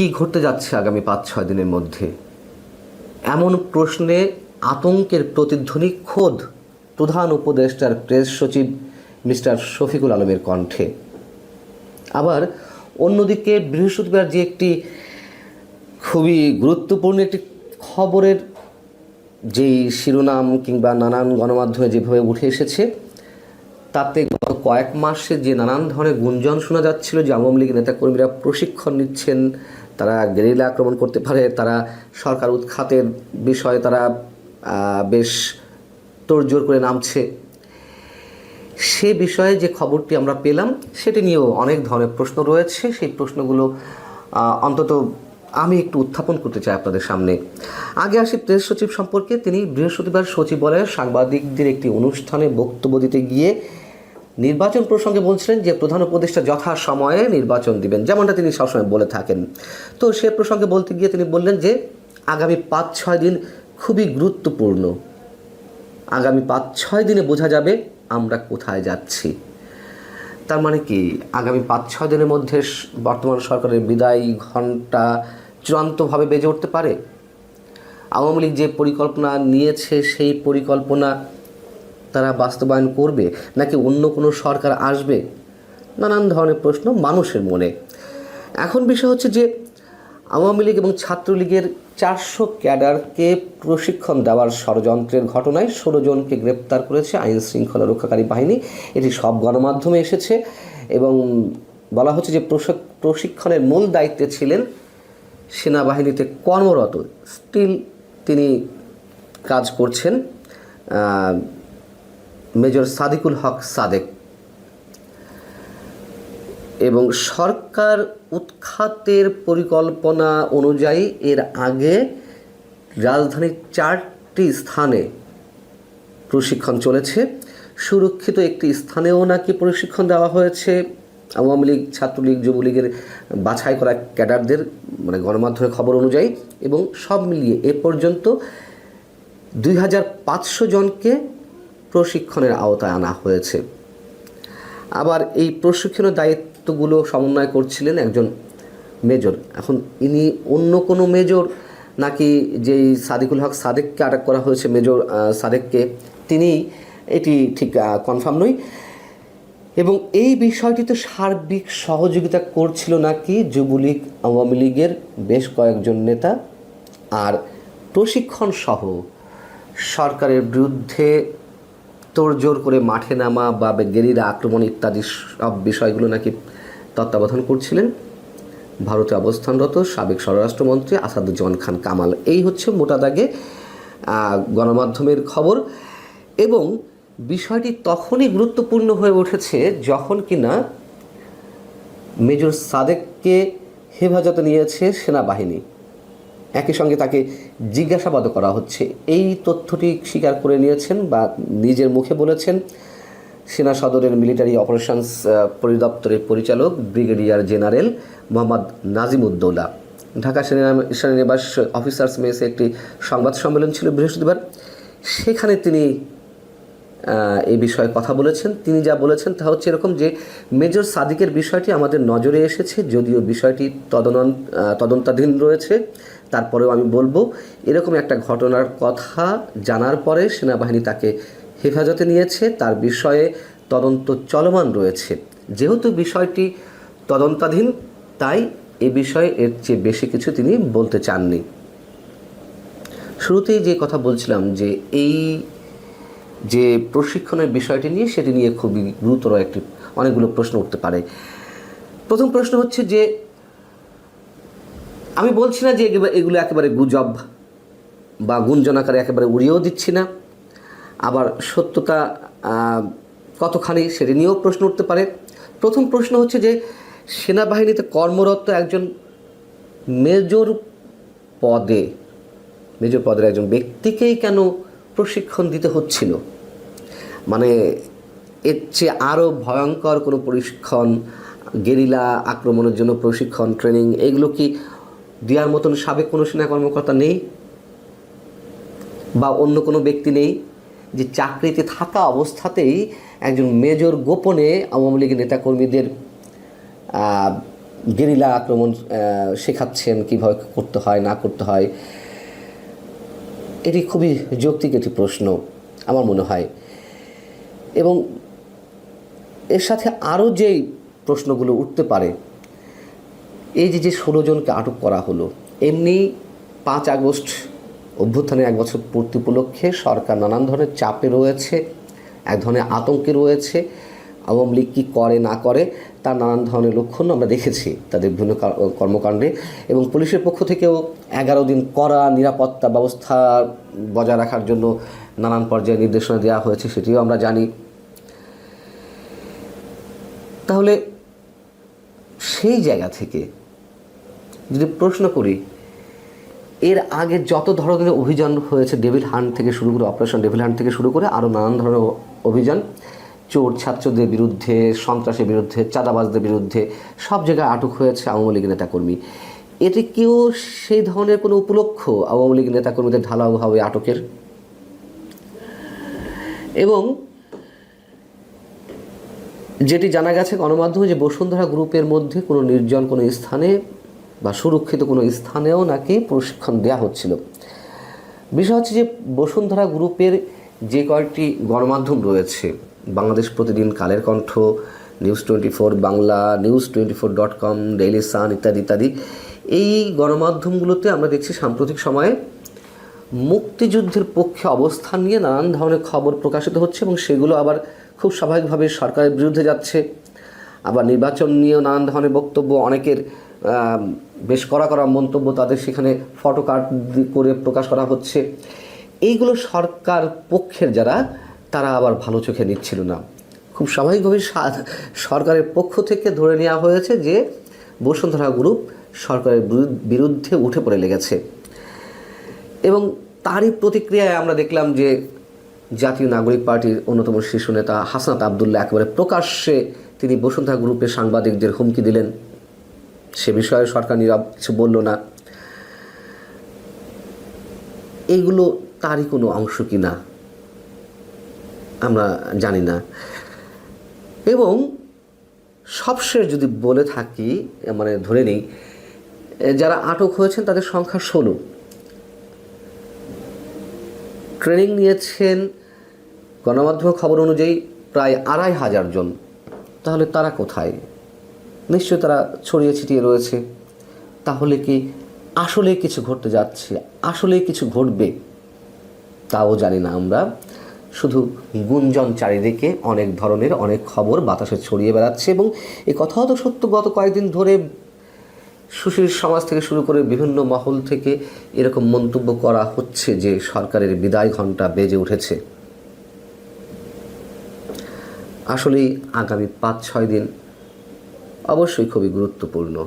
কি ঘটতে যাচ্ছে আগামী পাঁচ, ছয় দিনের মধ্যে? এমন প্রশ্নে আতঙ্কের প্রতিধ্বনি খোদ প্রধান উপদেষ্টার প্রেস সচিব মিস্টার শফিকুল আলমের কণ্ঠে। আবার অন্যদিকে বৃহস্পতিবার যে একটি খুবই গুরুত্বপূর্ণ একটি খবরের যেই শিরোনাম কিংবা নানান গণমাধ্যমে যেভাবে উঠে এসেছে, তাতে গত কয়েক মাসে যে নানান ধরনের গুঞ্জন শোনা যাচ্ছিল যে আওয়ামী লীগের নেতাকর্মীরা প্রশিক্ষণ নিচ্ছেন তারা গেরিলা আক্রমণ করতে পারে, তারা সরকার উৎখাতের বিষয়ে তারা বেশ তোড়জোড় করে নামছে। সে বিষয়ে যে খবরটি আমরা পেলাম, সেটি নিয়েও অনেক ধরনের প্রশ্ন রয়েছে। সেই প্রশ্নগুলো অন্তত আমি একটু উত্থাপন করতে চাই আপনাদের সামনে। আগে আসি প্রেস সচিব সম্পর্কে। তিনি বৃহস্পতিবার সচিবালয়ের সাংবাদিকদের একটি অনুষ্ঠানে বক্তব্য দিতে গিয়ে নির্বাচন প্রসঙ্গে বলছিলেন যে প্রধান উপদেষ্টা যথা সময়ে নির্বাচন দিবেন, যেমনটা তিনি সবসময় বলে থাকেন। তো সে প্রসঙ্গে বলতে গিয়ে তিনি বললেন যে, আগামী পাঁচ ছয় দিন খুবই গুরুত্বপূর্ণ। আগামী পাঁচ ছয় দিনে বোঝা যাবে আমরা কোথায় যাচ্ছি। তার মানে কি, আগামী পাঁচ ছয় দিনের মধ্যে বর্তমান সরকারের বিদায় ঘণ্টা চূড়ান্তভাবে বেজে উঠতে পারে? আওয়ামী লীগ যে পরিকল্পনা নিয়েছে, সেই পরিকল্পনা তারা বাস্তবায়ন করবে নাকি অন্য কোনো সরকার আসবে? নানান ধরনের প্রশ্ন মানুষের মনে। এখন বিষয় হচ্ছে যে, আওয়ামী লীগ এবং ছাত্রলীগের চারশো ক্যাডারকে প্রশিক্ষণ দেওয়ার ষড়যন্ত্রের ঘটনায় ষোলো জনকে গ্রেপ্তার করেছে আইন শৃঙ্খলা রক্ষাকারী বাহিনী। এটি সব গণমাধ্যমে এসেছে এবং বলা হচ্ছে যে প্রশিক- প্রশিক্ষণের মূল দায়িত্বে ছিলেন সেনাবাহিনীতে কর্মরত। স্টিল তিনি কাজ করছেন। মেজর সাদিকুল হক সাদেক। এবং সরকার উৎখাতের পরিকল্পনা অনুযায়ী এর আগে রাজধানীর চারটি স্থানে প্রশিক্ষণ চলেছে। সুরক্ষিত একটি স্থানেও নাকি প্রশিক্ষণ দেওয়া হয়েছে। আওয়ামী লীগ, ছাত্রলীগ, যুবলীগের বাছাই করা ক্যাডারদের মানে গণমাধ্যমের খবর অনুযায়ী এবং সব মিলিয়ে এ পর্যন্ত দুই হাজার পাঁচশো জনকে প্রশিক্ষণের আওতায় আনা হয়েছে। আবার এই প্রশিক্ষণের দায়িত্বগুলো সমন্বয় করছিলেন একজন মেজর। এখন ইনি অন্য কোনো মেজর নাকি যেই সাদিকুল হক সাদেককে আটক করা হয়েছে, মেজর সাদেককে, তিনি এটি ঠিক কনফার্ম নই। এবং এই বিষয়টিতে সার্বিক সহযোগিতা করছিল নাকি যুবলীগ, আওয়ামী লীগের বেশ কয়েকজন নেতা আর প্রশিক্ষণ সহ সরকারের বিরুদ্ধে তোড়জোড় করে মাঠে নামা বা গেরিরা আক্রমণ ইত্যাদি সব বিষয়গুলো নাকি তত্ত্বাবধান করছিলেন? ভারতে অবস্থানরত সাবেক স্বরাষ্ট্রমন্ত্রী আসাদুজ্জামান খান কামাল। এই হচ্ছে মোটা দাগে গণমাধ্যমের খবর। এবং বিষয়টি তখনই গুরুত্বপূর্ণ হয়ে উঠেছে যখন কিনা মেজর সাদেককে হেফাজতে নিয়েছে সেনাবাহিনী। একই সঙ্গে তাকে জিজ্ঞাসাবাদ করা হচ্ছে। এই তথ্যটি স্বীকার করে নিয়েছেন বা নিজের মুখে বলেছেন সেনা সদরের মিলিটারি অপারেশনস পরিদপ্তরের পরিচালক, ব্রিগেডিয়ার জেনারেল মোহাম্মদ নাজিমুদ্দৌলা। ঢাকা সেনা- সেনানিবাস অফিসার্স মেসে একটি সংবাদ সম্মেলন ছিল বৃহস্পতিবার। সেখানে তিনি এই বিষয়ে কথা বলেছেন। তিনি যা বলেছেন তা হচ্ছে এরকম যে, মেজর সাদিকের বিষয়টি আমাদের নজরে এসেছে, যদিও বিষয়টি তদন তদন্তাধীন রয়েছে। তারপরেও আমি বলব, এরকম একটা ঘটনার কথা জানার পরে সেনাবাহিনী তাকে হেফাজতে নিয়েছে। তার বিষয়ে তদন্ত চলমান রয়েছে। যেহেতু বিষয়টি তদন্তাধীন, তাই এ বিষয়ে এর চেয়ে বেশি কিছু তিনি বলতে চাননি। শুরুতেই যে কথা বলছিলাম যে এই যে প্রশিক্ষণের বিষয়টি নিয়ে, সেটি নিয়ে খুবই গুরুতর একটি অনেকগুলো প্রশ্ন উঠতে পারে। প্রথম প্রশ্ন হচ্ছে যে আমি বলছি না যে এগুলো- একেবারে গুজব বা গুঞ্জন আকারে একেবারে উড়িয়েও দিচ্ছি না। আবার সত্যতা কতখানি সেটি নিয়েও প্রশ্ন উঠতে পারে। প্রথম প্রশ্ন হচ্ছে যে সেনাবাহিনীতে কর্মরত একজন মেজর পদে, মেজর পদের একজন ব্যক্তিকেই কেন প্রশিক্ষণ দিতে হচ্ছিল? মানে এর চেয়ে আরও ভয়ঙ্কর কোনো প্রশিক্ষণ, গেরিলা আক্রমণের জন্য প্রশিক্ষণ, ট্রেনিং, এগুলো কি দেওয়ার মতন সাবেক কোনো সেনা কর্মকর্তা নেই বা অন্য কোনো ব্যক্তি নেই যে চাকরিতে থাকা অবস্থাতেই একজন মেজর গোপনে আওয়ামী লীগের নেতাকর্মীদের গেরিলা আক্রমণ শেখাচ্ছেন কীভাবে করতে হয়, না করতে হয়। এটি খুবই যৌক্তিক একটি প্রশ্ন আমার মনে হয়। এবং এর সাথে আরও যেই প্রশ্নগুলো উঠতে পারে এই যে যে ষোলো জনকে আটক করা হলো, এমনি পাঁচ আগস্ট অভ্যুত্থানের এক বছর পূর্তি উপলক্ষে সরকার নানান ধরনের চাপে রয়েছে, এক ধরনের আতঙ্কে রয়েছে, আওয়ামী লীগ কী করে, না করে, তার নানান ধরনের লক্ষণ আমরা দেখেছি তাদের বিভিন্ন কর্মকাণ্ডে এবং পুলিশের পক্ষ থেকেও এগারো দিন করা নিরাপত্তা ব্যবস্থা বজায় রাখার জন্য নানান পর্যায়ে নির্দেশনা দেওয়া হয়েছে, সেটিও আমরা জানি। তাহলে সেই জায়গা থেকে যদি প্রশ্ন করি, এর আগে যত ধরনের অভিযান হয়েছে ডেভিল হান্ট থেকে শুরু করে অপারেশন ডেভিল হান্ট থেকে শুরু করে আরও নানান ধরনের অভিযান, চোর ছাত্রদের বিরুদ্ধে, সন্ত্রাসের বিরুদ্ধে, চাঁদাবাজদের বিরুদ্ধে, সব জায়গায় আটক হয়েছে আওয়ামী লীগ নেতাকর্মী। এটি কেউ সেই ধরনের কোনো উপলক্ষ আওয়ামী লীগ নেতাকর্মীদের ঢালাওভাবে আটকের? এবং যেটি জানা গেছে গণমাধ্যমে যে বসুন্ধরা গ্রুপের মধ্যে কোনো নির্জন কোনো স্থানে বা সুরক্ষিত কোনো স্থানেও নাকি প্রশিক্ষণ দেওয়া হচ্ছিল। বিষয় হচ্ছে যে বসুন্ধরা গ্রুপের যে কয়েকটি গণমাধ্যম রয়েছে, Bangladesh Pratidin Kaler Kantho, news twenty four Bangla, news twenty four dot com, daily sun ইত্যাদি ইত্যাদি, এই গণমাধ্যমগুলোতে আমরা দেখছি সাম্প্রতিক সময়ে মুক্তিযুদ্ধের পক্ষে অবস্থান নিয়ে নানান ধরনের খবর প্রকাশিত হচ্ছে এবং সেগুলো আবার খুব স্বাভাবিকভাবে সরকারের বিরুদ্ধে যাচ্ছে। আবার নির্বাচন নিয়েও নানান ধরনের বক্তব্য অনেকের বেশ কড়া করা মন্তব্য তাদের সেখানে ফটো কার্ড করে প্রকাশ করা হচ্ছে। এইগুলো সরকার পক্ষের যারা, তারা আবার ভালো চোখে নিচ্ছিল না। খুব স্বাভাবিকভাবে সরকারের পক্ষ থেকে ধরে নেওয়া হয়েছে যে, বসুন্ধরা গ্রুপ সরকারের বিরুদ্ধে উঠে পড়ে লেগেছে। এবং তারই প্রতিক্রিয়ায় আমরা দেখলাম যে, জাতীয় নাগরিক পার্টির অন্যতম শীর্ষ নেতা হাসনাত আবদুল্লাহ একেবারে প্রকাশ্যে তিনি বসুন্ধরা গ্রুপের সাংবাদিকদের হুমকি দিলেন। সে বিষয়ে সরকার নীরব, কিছু বলল না। এইগুলো তারই কোনো অংশ কি না? আমরা জানি না। এবং সবশেষ যদি বলে থাকি মানে ধরে নিই, যারা আটক হয়েছেন তাদের সংখ্যা ষোলো। ট্রেনিং নিয়েছেন গণমাধ্যমের খবর অনুযায়ী প্রায় আড়াই হাজার জন। তাহলে তারা কোথায়? নিশ্চয়ই তারা ছড়িয়ে ছিটিয়ে রয়েছে। তাহলে কি আসলে কিছু ঘটতে যাচ্ছে? আসলে কিছু ঘটবে? তাও জানি না আমরা। শুধু গুঞ্জন চারিদিকে অনেক ধরনের অনেক খবর বাতাসে ছড়িয়ে বেড়াচ্ছে এবং এই কথাও তো সত্য, গত কয়েকদিন ধরে সুশীল সমাজ থেকে শুরু করে বিভিন্ন মহল থেকে এরকম মন্তব্য করা হচ্ছে যে সরকারের বিদায় ঘণ্টা বেজে উঠেছে। আসলেই আগামী পাঁচ ছয় দিন অবশ্যই খুবই গুরুত্বপূর্ণ।